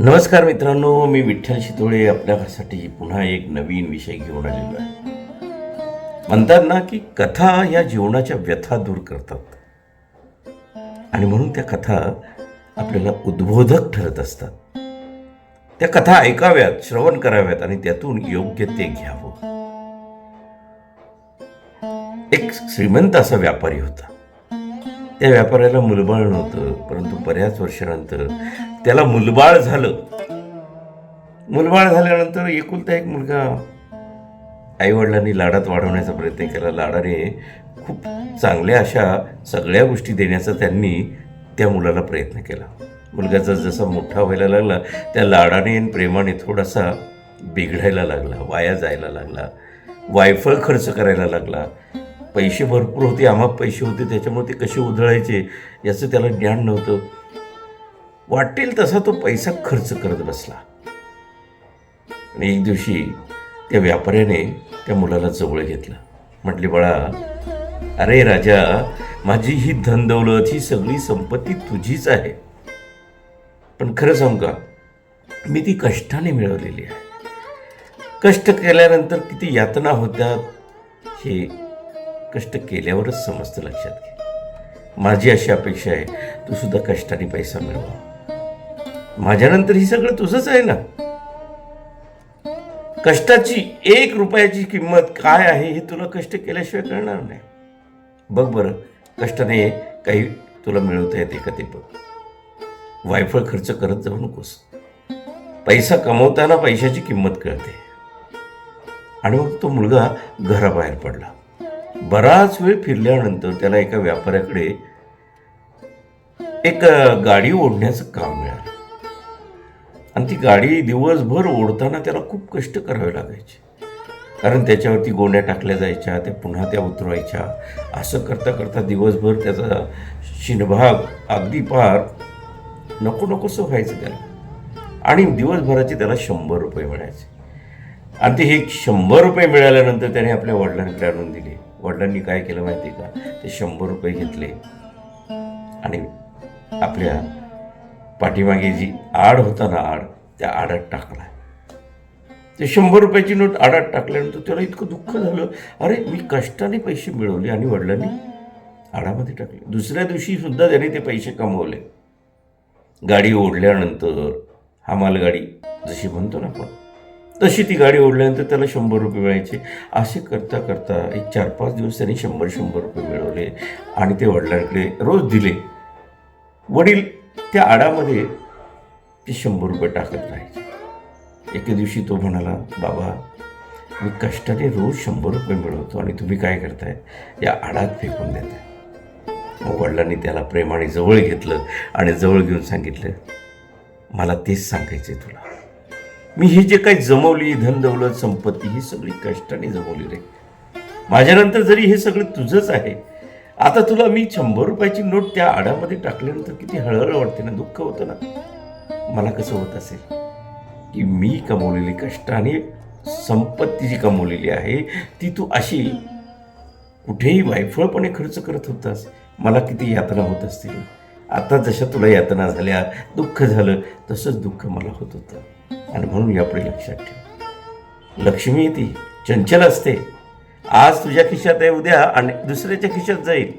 नमस्कार मित्रांनो मी विठ्ठल शितोळे आपल्यासाठी पुन्हा एक नवीन विषय घेऊन आलेलो आहे. म्हणतात ना की कथा या जीवनाच्या व्यथा दूर करतात. आणि म्हणून त्या कथा आपल्याला उद्बोधक ठरत असतात. त्या कथा ऐकाव्यात श्रवण कराव्यात आणि त्यातून योग्य ते घ्यावं. एक श्रीमंत असा व्यापारी होता. त्या व्यापाऱ्याला मुलबाळ नव्हतं परंतु बऱ्याच वर्षानंतर त्याला मुलबाळ झालं. मुलबाळ झाल्यानंतर एकुलता एक मुलगा आईवडिलांनी लाडात वाढवण्याचा प्रयत्न केला. लाडाने खूप चांगल्या अशा सगळ्या गोष्टी देण्याचा त्यांनी त्या मुलाला प्रयत्न केला. मुलगाचा जसा मोठा व्हायला लागला त्या लाडाने आणि प्रेमाने थोडासा बिघडायला लागला वाया जायला लागला वायफळ खर्च करायला लागला. पैसे भरपूर होते आम्हा पैसे होते त्याच्यामुळे ते कसे उधळायचे याचं त्याला ज्ञान नव्हतं. वाटेल तसा तो पैसा खर्च करत बसला. आणि एक दिवशी त्या व्यापाऱ्याने त्या मुलाला जवळ घेतलं. म्हटले बाळा अरे राजा माझी ही धनदौलत ही सगळी संपत्ती तुझीच आहे. पण खरं सांगू का मी ती कष्टाने मिळवलेली आहे. कष्ट केल्यानंतर किती यातना होत्या हे कष्ट केल्यावरच समजतं लक्षात घे. माझी अशी अपेक्षा आहे तू सुद्धा कष्टाने पैसा मिळवा. माझ्यानंतर ही सगळं तुझंच आहे ना? कष्टाची एक रुपयाची किंमत काय आहे हे तुला कष्ट केल्याशिवाय कळणार नाही. बघ बरं कष्टाने काही तुला मिळवता येते का ते बघ. वायफळ खर्च करत जाऊ नकोस. पैसा कमवताना पैशाची किंमत कळते. आणि मग तो मुलगा घराबाहेर पडला. बराच वेळ फिरल्यानंतर त्याला एका व्यापाऱ्याकडे एक गाडी ओढण्याचं काम मिळालं. आणि ती गाडी दिवसभर ओढताना त्याला खूप कष्ट करावे लागायचे. कारण त्याच्यावरती गोण्या टाकल्या जायच्या त्या पुन्हा त्या उतरवायच्या. असं करता करता दिवसभर त्याचा शिनभाग अगदी पार नको नकोसं व्हायचं त्याला. आणि दिवसभराचे त्याला शंभर रुपये मिळायचे. आणि ते हे शंभर रुपये मिळाल्यानंतर त्याने आपल्या वडिलांकडे आणून दिले. वडिलांनी काय केलं माहिती आहे का? ते शंभर रुपये घेतले. आणि आपल्या पाठीमागे जी आड होता ना आड त्या आडात टाकला. ते शंभर रुपयाची नोट आडात टाकल्यानंतर त्याला इतकं दुःख झालं. अरे मी कष्टाने पैसे मिळवले आणि वडिलांनी आडामध्ये टाकले. दुसऱ्या दिवशी सुद्धा त्याने ते पैसे कमवले. गाडी ओढल्यानंतर हा मालगाडी जशी म्हणतो ना आपण तशी ती गाडी ओढल्यानंतर त्याला शंभर रुपये मिळायचे. असे करता करता एक चार पाच दिवस त्यांनी शंभर शंभर रुपये मिळवले आणि ते वडिलांकडे रोज दिले. वडील त्या आडामध्ये ते शंभर रुपये टाकत राहायचे. एके दिवशी तो म्हणाला बाबा मी कष्टाने रोज शंभर रुपये मिळवतो आणि तुम्ही काय करताय? या आडात फेकून देताय. मग वडिलांनी त्याला प्रेमाने जवळ घेतलं आणि जवळ घेऊन सांगितलं मला तेच सांगायचं आहे तुला. मी ही जे काही जमवली धन दौलत संपत्ती ही सगळी कष्टाने जमवली रे. माझ्यानंतर जरी हे सगळं तुझंच आहे आता तुला मी शंभर रुपयाची नोट त्या आडामध्ये टाकल्यानंतर किती हळहळ वाटते ना दुःख होतं ना. मला कसं होत असेल की मी कमवलेली कष्टाने संपत्ती जी कमवलेली आहे ती तू अशी कुठेही वायफळपणे खर्च करत होतास मला किती यातना होत असतील. आता जशा तुला यातना झाल्या दुःख झालं तसंच दुःख मला होत होतं. आणि म्हणून यापुढे लक्षात ठेव. लक्ष्मी ती चंचल असते. आज तुझ्या खिशात आहे उद्या आणि दुसऱ्याच्या खिशात जाईल.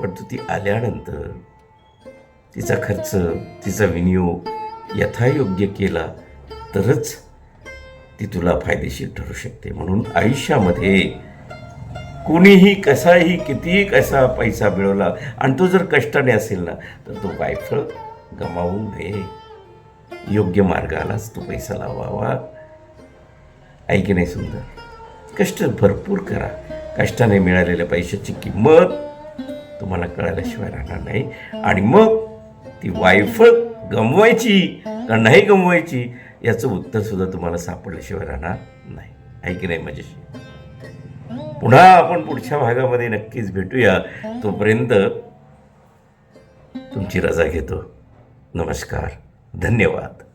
पण तू ती आल्यानंतर तिचा खर्च तिचा विनियोग यथायोग्य केला तरच ती तुला फायदेशीर ठरू शकते. म्हणून आयुष्यामध्ये कुणीही कसाही कितीही कसा पैसा मिळवला आणि तो जर कष्टाने असेल ना तर तो वायफळ गमावू नये योग्य मार्गालाच तो पैसा लावावा. आहे की नाही सुंदर. कष्ट भरपूर करा. कष्टाने मिळालेल्या पैशाची किंमत तुम्हाला कळाल्याशिवाय राहणार नाही. आणि मग ती वायफळ गमवायची का नाही गमवायची याचं उत्तर सुद्धा तुम्हाला सापडल्याशिवाय राहणार नाही. आहे की नाही माझ्याशी. पुन्हा आपण पुढच्या भागामध्ये नक्कीच भेटूया. तोपर्यंत तुमची रजा घेतो. नमस्कार. धन्यवाद.